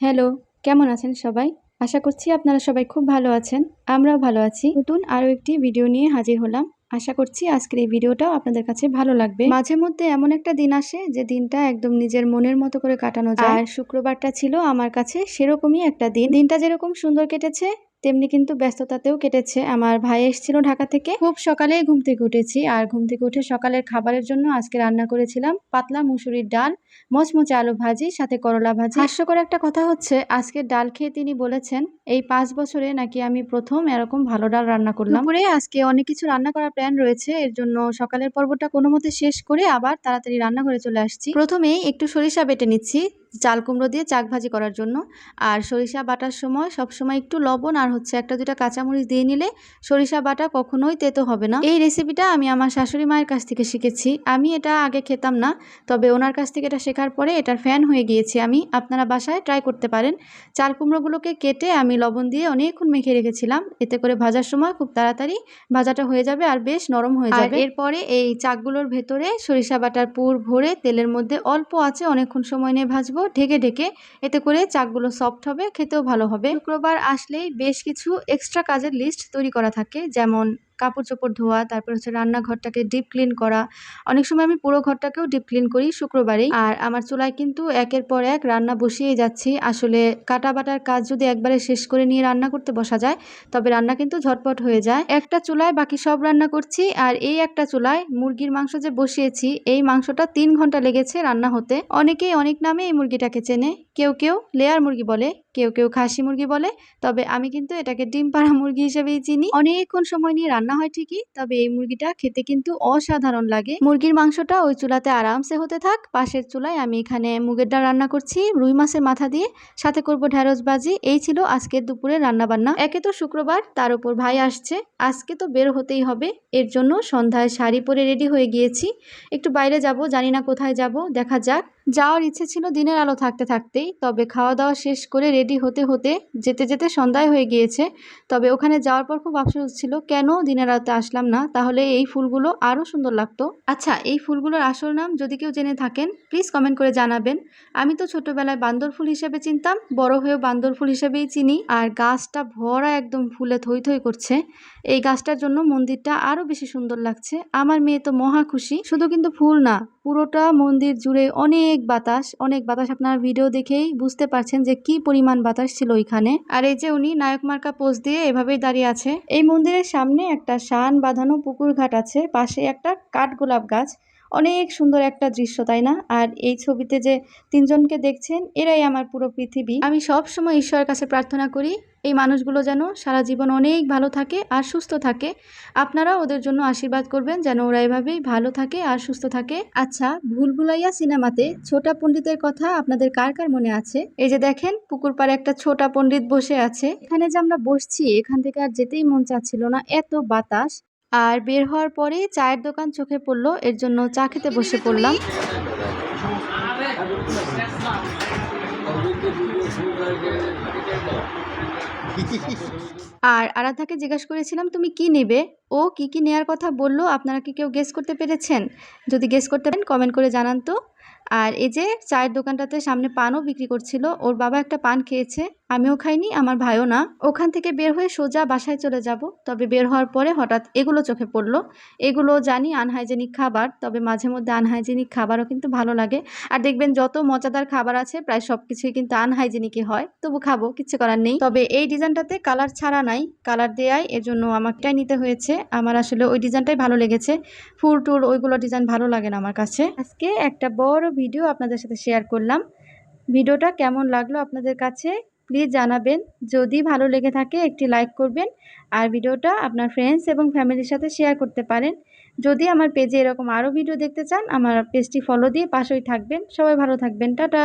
Hello, কেমন আছেন সবাই? আশা করছি আপনারা সবাই খুব ভালো আছেন, আমরাও ভালো আছি। নতুন আরও একটি ভিডিও নিয়ে হাজির হলাম। আশা করছি আজকের এই ভিডিওটাও আপনাদের কাছে ভালো লাগবে। মাঝে মধ্যে এমন একটা দিন আসে যে দিনটা একদম নিজের মনের মতো করে কাটানো যায়। আর শুক্রবারটা ছিল আমার কাছে সেরকমই একটা দিন। দিনটা যেরকম সুন্দর কেটেছে তেমনি কিন্তু ব্যস্ততাতেও কেটেছে। আমার ভাই এসেছিল ঢাকা থেকে। খুব সকালে ঘুম থেকে উঠেছি। আর ঘুম থেকে উঠে সকালের খাবারের জন্য আজকে রান্না করেছিলাম পাতলা মুসুরির ডাল, মচমচে আলু ভাজি, সাথে করলা ভাজি। হাস্যকর একটা কথা হচ্ছে, আজকের ডাল খেয়ে তিনি বলেছেন, এই পাঁচ বছরে নাকি আমি প্রথম এরকম ভালো ডাল রান্না করলাম। দুপুরে আজকে অনেক কিছু রান্না করার প্ল্যান রয়েছে। এর জন্য সকালের পর্বটা কোনো মতে শেষ করে আবার তাড়াতাড়ি রান্না করে চলে আসছি। প্রথমেই একটু সরিষা বেটে নিচ্ছি। চাল কুমড়ো দিয়ে চাক ভাজি করার জন্য। আর সরিষা বাটার সময় সব সময় একটু লবণ আর হচ্ছে একটা দুটা কাঁচামরিচ দিয়ে নিলে সরিষা বাটা কখনোই তেতো হবে না। এই রেসিপিটা আমি আমার শাশুড়ি মায়ের কাছ থেকে শিখেছি। আমি এটা আগে খেতাম না তবে ওনার কাছ থেকে এটা শেখার পরে এটার ফ্যান হয়ে গিয়েছি আমি। আপনারা বাসায় ট্রাই করতে পারেন। চাল কুমড়োগুলোকে কেটে আমি লবণ দিয়ে অনেকক্ষণ মেখে রেখেছিলাম। এতে করে ভাজার সময় খুব তাড়াতাড়ি ভাজাটা হয়ে যাবে আর বেশ নরম হয়ে যাবে। এরপরে এই চাকগুলোর ভেতরে সরিষা বাটার পুর ভরে তেলের মধ্যে অল্প আছে অনেকক্ষণ সময় নিয়ে ভাজবো। ঢেকে ঢেকে এতে করে চাকগুলো সফট হবে, খেতেও ভালো হবে। শুক্রবার আসলেই বেশ কিছু এক্সট্রা কাজের লিস্ট তৈরি করা থাকে, যেমন কাপড় চোপড় ধোয়া, তারপর হচ্ছে রান্নাঘরটাকে ডিপ ক্লিন করা। অনেক সময় আমি পুরো ঘরটাকেও ডিপ ক্লিন করি শুক্রবারেই আর আমার চুলায় কিন্তু একের পর এক রান্না বসিয়েই যাচ্ছি। আসলে কাটা বাটার কাজ যদি একবারে শেষ করে নিয়ে রান্না করতে বসা যায়, তবে রান্না কিন্তু ঝটপট হয়ে যায়। একটা চুলায় বাকি সব রান্না করছি, আর এই একটা চুলায় মুরগির মাংস যে বসিয়েছি, এই মাংসটা তিন ঘণ্টা লেগেছে রান্না হতে। অনেকেই অনেক নামে এই মুরগিটাকে চেনে। কেউ কেউ লেয়ার মুরগি বলে। কেউ কেউ খাসি মুরগি বলে, তবে আমি কিন্তু এটাকে ডিম পাড়া মুরগি হিসেবেই চিনি। অনেকক্ষণ সময় নিয়ে রান্না হয় ঠিকই, তবে এই মুরগিটা খেতে কিন্তু অসাধারণ লাগে। মুরগির মাংসটা ওই চুলাতে আরামসে হতে থাক, পাশের চুলায় আমি এখানে মুগের ডাল রান্না করছি, রুই মাছের মাথা দিয়ে, সাথে করব ঢেঁড়স বাজি এই ছিল আজকের দুপুরে রান্না বান্না একে তো শুক্রবার, তার উপর ভাই আসছে, আজকে তো বের হতেই হবে, এর জন্য সন্ধ্যায় শাড়ি পরে রেডি হয়ে গিয়েছি। একটু বাইরে যাব, জানি না কোথায় যাব, দেখা যাক। যাওয়ার ইচ্ছে ছিল দিনের আলো থাকতে থাকতেই, তবে খাওয়া দাওয়া শেষ করে রেডি হতে হতে যেতে যেতে সন্ধ্যায় হয়ে গিয়েছে। তবে ওখানে যাওয়ার পর খুব আফসোস ছিল, কেন দিনের আলোতে আসলাম না? তাহলে এই ফুলগুলো আরও সুন্দর লাগতো। আচ্ছা এই ফুলগুলোর আসল নাম যদি কেউ জেনে থাকেন প্লিজ কমেন্ট করে জানাবেন। আমি তো ছোটবেলায় বান্দর ফুল হিসেবে চিনতাম, বড় হয়েও বান্দর ফুল হিসেবেই চিনি, আর গাছটা ভরা একদম ফুলে থই থই করছে। এই গাছটার জন্য মন্দিরটা আরও বেশি সুন্দর লাগছে। আমার মেয়ে তো মহা খুশি, শুধু কিন্তু ফুল না পুরোটা মন্দির জুড়ে অনেক বাতাস অনেক বাতাস। আপনার ভিডিও দেখেই বুঝতে পারছেন যে কি পরিমাণ বাতাস ছিল ওইখানে। আর এই যে উনি নায়ক মার্কা পোজ দিয়ে এভাবেই দাঁড়িয়ে আছে। এই মন্দিরের সামনে একটা শান বাঁধানো পুকুর ঘাট আছে। পাশে একটা কাঠ গোলাপ গাছ। অনেক সুন্দর একটা দৃশ্য, তাই না? আর এই ছবিতে যে তিনজনকে দেখছেন, এরাই আমার পুরো পৃথিবী। আমি সব সময় ঈশ্বরের কাছে প্রার্থনা করি, এই মানুষগুলো যেন সারা জীবন অনেক ভালো থাকে আর সুস্থ থাকে। আপনারা ওদের জন্য আশীর্বাদ করবেন যেন ওরা এভাবেই ভালো থাকে আর সুস্থ থাকে। আচ্ছা ভুলভুলাইয়া সিনেমাতে ছোটা পণ্ডিতের কথা আপনাদের কার কার মনে আছে? এই যে দেখেন, পুকুর পাড়ে একটা ছোটা পণ্ডিত বসে আছে। এখানে যে আমরা বসছি, এখান থেকে আর যেতেই মন চাচ্ছিল না। এত বাতাস। আর বের হওয়ার পরে চায়ের দোকান চোখে পড়ল, এর জন্য চা খেতে বসে পড়লাম। আর আরাধাকে জিজ্ঞাসা করেছিলাম, তুমি কি নেবে? ও কি কি নেয়ার কথা বলল, আপনারা কি কেউ গেস করতে পেরেছেন? যদি গেস করতে পারেন কমেন্ট করে জানান তো। আর এই যে, চায়ের দোকানটাতে সামনে পানও বিক্রি করছিল, ওর বাবা একটা পান খেয়েছে। আমিও খাইনি, আমার ভাইও না। ওখান থেকে বের হয়ে সোজা বাসায় চলে যাব। তবে বের হওয়ার পরে হঠাৎ এগুলো চোখে পড়ল। এগুলো জানি আনহাইজেনিক খাবার, তবে মাঝে মধ্যে আনহাইজেনিক খাবারও কিন্তু ভালো লাগে। আর দেখবেন যত মজাদার খাবার আছে, প্রায় সব কিছুই কিন্তু আনহাইজেনিকই হয়। তবু খাব কিছু করার নেই। তবে এই ডিজাইনটাতে কালার ছাড়া নাই। কালার দেয়াই এর জন্য আমারটাই নিতে হয়েছে। আমার আসলে ওই ডিজাইনটাই ভালো লেগেছে। ফুল টুল ওইগুলো ডিজাইন ভালো লাগে না আমার কাছে। আজকে একটা বড় ভিডিও আপনাদের সাথে শেয়ার করলাম। ভিডিওটা কেমন লাগল আপনাদের কাছে? প্লিজ জানাবেন। যদি ভালো লেগে থাকে, একটি লাইক করবেন আর ভিডিওটা আপনার ফ্রেন্ডস এবং ফ্যামিলির সাথে শেয়ার করতে পারেন। যদি আমার পেজে এরকম আরও ভিডিও দেখতে চান, আমার পেজটি ফলো দিয়ে পাশেই থাকবেন। সবাই ভালো থাকবেন। টাটা!